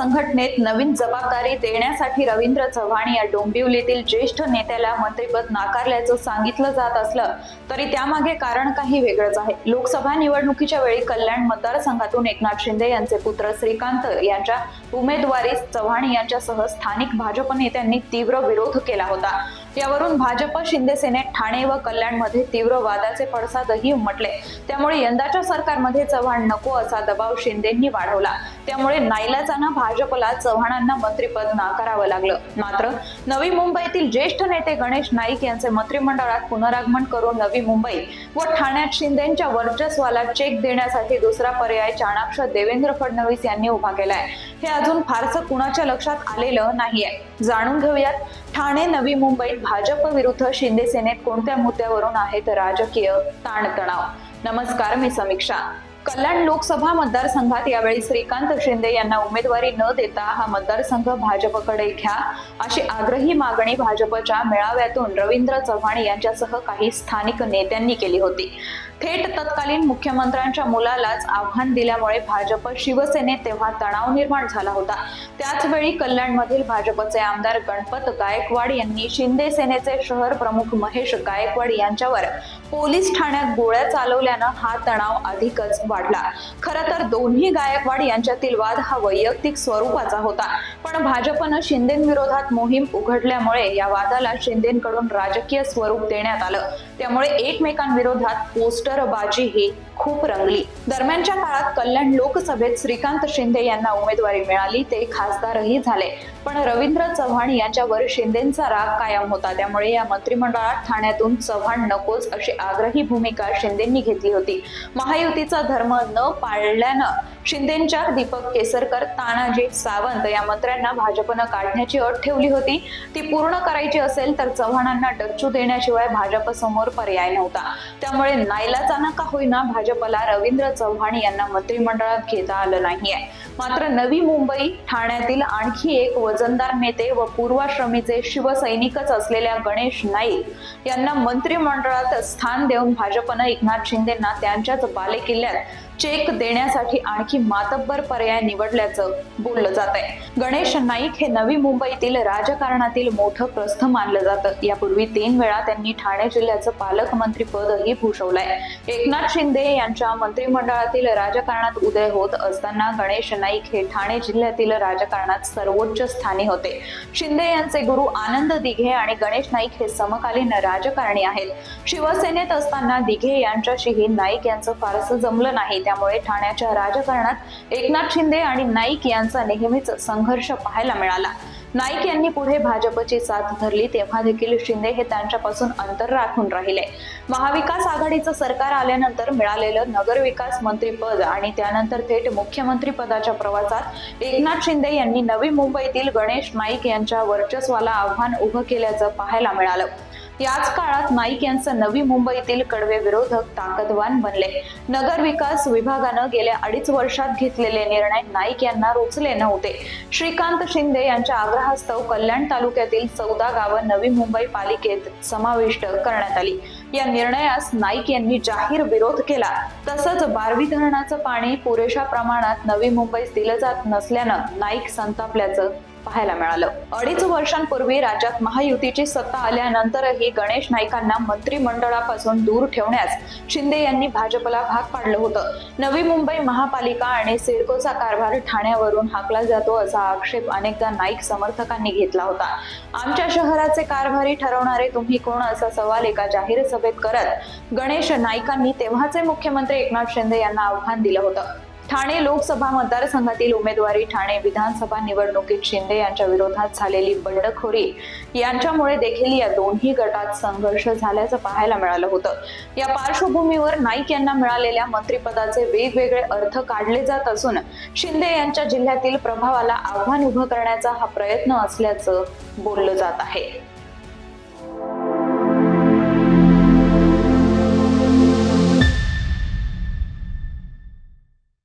संघटनेत नवीन जबाबदारी देण्यासाठी रवींद्र चव्हाण या डोंबिवलीतील ज्येष्ठ नेत्याला मंत्रिपद नाकारल्याचं सांगितलं जात असलं तरी त्यामागे कारण काही वेगळंच आहे. लोकसभा निवडणुकीच्या वेळी कल्याण मतदारसंघातून एकनाथ शिंदे यांचे पुत्र श्रीकांत यांच्या उमेदवारीस चव्हाण यांच्यासह स्थानिक भाजप नेत्यांनी तीव्र विरोध केला होता. यावरून भाजप शिंदेसेनेत ठाणे व कल्याणमध्ये तीव्र वादाचे पडसादही उमटले. त्यामुळे यंदाच्या सरकारमध्ये चव्हाण नको असा दबाव शिंदेंनी वाढवला. त्यामुळे नाईलाजानं भाजपला चव्हाणांना मंत्रिपद नाकारावं लागलं. मात्र नवी मुंबईतील ज्येष्ठ नेते गणेश नाईक यांचे मंत्रिमंडळात पुनरागमन करून नवी मुंबई व ठाण्यात शिंदेच्या वर्चस्वाला चेक देण्यासाठी दुसरा पर्याय चाणाक्ष देवेंद्र फडणवीस यांनी उभा केलाय. हे अजून फारसं कुणाच्या लक्षात आलेलं नाहीये. जाणून घेऊयात ठाणे नवी मुंबईत भाजप विरुद्ध शिंदे सेनेत कोणत्या मुद्द्यावरून आहेत राजकीय ताणतणाव? नमस्कार मी समीक्षा. कल्याण लोकसभा मतदारसंघात यावेळी श्रीकांत शिंदे यांना उमेदवारी न देता हा मतदारसंघ भाजपकडे घ्या अशी आग्रही मागणी भाजपच्या मेळाव्यातून रवींद्र चव्हाण यांच्यासह काही स्थानिक नेत्यांनी केली होती. थेट तत्कालीन मुख्यमंत्र्यांच्या मुलालाच आव्हान दिल्यामुळे भाजप शिवसेनेत तेव्हा तणाव निर्माण झाला होता. त्याचवेळी कल्याणमधील भाजपचे आमदार गणपत गायकवाड यांनी शिंदे सेनेचे शहर प्रमुख महेश गायकवाड यांच्यावर पोलीस ठाण्यात गोळ्या चालवल्यानं हा तणाव अधिकच वाढला. खरं तर दोन्ही गायकवाड यांच्यातील वाद हा वैयक्तिक स्वरूपाचा होता. पण भाजपनं शिंदेविरोधात मोहीम उघडल्यामुळे या वादाला शिंदेकडून राजकीय स्वरूप देण्यात आलं. त्यामुळे एकमेकांविरोधात पोस्ट ही खूप रंगली. दरम्यानच्या काळात कल्याण लोकसभेत श्रीकांत शिंदे यांना उमेदवारी मिळाली ते खासदारही झाले. पण रवींद्र चव्हाण यांच्यावर शिंदेचा राग कायम होता. त्यामुळे या मंत्रिमंडळात ठाण्यातून चव्हाण नकोच अशी आग्रही भूमिका शिंदेंनी घेतली होती. महायुतीचा धर्म न पाळल्यानं शिंदेच्या दीपक केसरकर तानाजी सावंत या मंत्र्यांना भाजपनं काढण्याची अट ठेवली होती. ती पूर्ण करायची असेल तर चव्हाणांना डच्चू देण्याशिवाय भाजप समोर पर्याय नव्हता. त्यामुळे नाईलाजानं का होईना भाजपला रवींद्र चव्हाण यांना मंत्रिमंडळात घेता आलं नाहीये. मात्र नवी मुंबई ठाण्यातील आणखी एक वजनदार नेते व पूर्वाश्रमीचे शिवसैनिकच असलेल्या गणेश नाईक यांना मंत्रिमंडळात स्थान देऊन भाजपनं एकनाथ शिंदेना त्यांच्याच बालेकिल्ल्यात चेक देण्यासाठी आणखी की मातब्बर पर्याय निवडल्याचं बोललं जात आहे. गणेश नाईक हे नवी मुंबईतील राजकारणातील मोठं प्रस्थ मानलं जातं. यापूर्वी तीन वेळा त्यांनी ठाणे जिल्ह्याचं पालकमंत्री पदही भूषवलंय. एकनाथ शिंदे यांच्या मंत्रिमंडळातील राजकारणात उदय होत असताना गणेश नाईक हे ठाणे जिल्ह्यातील राजकारणात सर्वोच्च स्थानी होते. शिंदे यांचे गुरु आनंद दिघे आणि गणेश नाईक हे समकालीन राजकारणी आहेत. शिवसेनेत असताना दिघे यांच्याशीही नाईक यांचं फारसं जमलं नाही. त्यामुळे ठाण्याच्या राजकारण राजकारणात एकनाथ शिंदे आणि नाईक यांचा नेहमीच संघर्ष पाहायला मिळाला. नाईक यांनी पुढे भाजपची साथ धरली तेव्हा देखील शिंदे हे त्यांच्यापासून अंतर राखून राहिले. महाविकास आघाडीचं सरकार आल्यानंतर मिळालेलं नगरविकास मंत्रीपद आणि त्यानंतर थेट मुख्यमंत्री पदाच्या प्रवासात एकनाथ शिंदे यांनी नवी मुंबईतील गणेश नाईक यांच्या वर्चस्वाला आव्हान उभं केल्याचं पाहायला मिळालं. याच काळात नाईक यांचं नवी मुंबईतील कडवे विरोधक ताकदवान बनले. नगर विकास विभागानं गेल्या अडीच वर्षात घेतलेले निर्णय नाईक यांना रोचले नव्हते. श्रीकांत शिंदे यांच्या आग्रहास्तव कल्याण तालुक्यातील चौदा गावं नवी मुंबई पालिकेत समाविष्ट करण्यात आली. या निर्णयास नाईक यांनी जाहीर विरोध केला. तसंच बारवी धरणाचं पाणी पुरेशा प्रमाणात नवी मुंबईस दिलं जात नसल्यानं नाईक संतापल्याचं पाहायला मिळालं. अडीच वर्षांपूर्वी राज्यात महायुतीची सत्ता आल्यानंतरही गणेश नाईकांना मंत्रिमंडळापासून दूर ठेवण्यास शिंदे यांनी भाजपला भाग पाडलं होतं. नवी मुंबई महापालिका आणि सिडकोचा कारभार ठाण्यावरून हाकला जातो असा आक्षेप अनेकदा नाईक समर्थकांनी घेतला होता. आमच्या शहराचे कारभारी ठरवणारे तुम्ही कोण असा सवाल एका जाहीर सभेत करत गणेश नाईकांनी तेव्हाचे मुख्यमंत्री एकनाथ शिंदे यांना आव्हान दिलं होतं. ठाणे लोकसभा मतदारसंघातील उमेदवारी ठाणे विधानसभा निवडणुकीत शिंदे यांच्या विरोधात झालेली बंडखोरी यांच्यामुळे देखील या दोन्ही गटात संघर्ष झाल्याचं पाहायला मिळालं होतं. या पार्श्वभूमीवर नाईक यांना मिळालेल्या मंत्रिपदाचे वेगवेगळे अर्थ काढले जात असून शिंदे यांच्या जिल्ह्यातील प्रभावाला आव्हान उभं करण्याचा हा प्रयत्न असल्याचं बोललं जात आहे.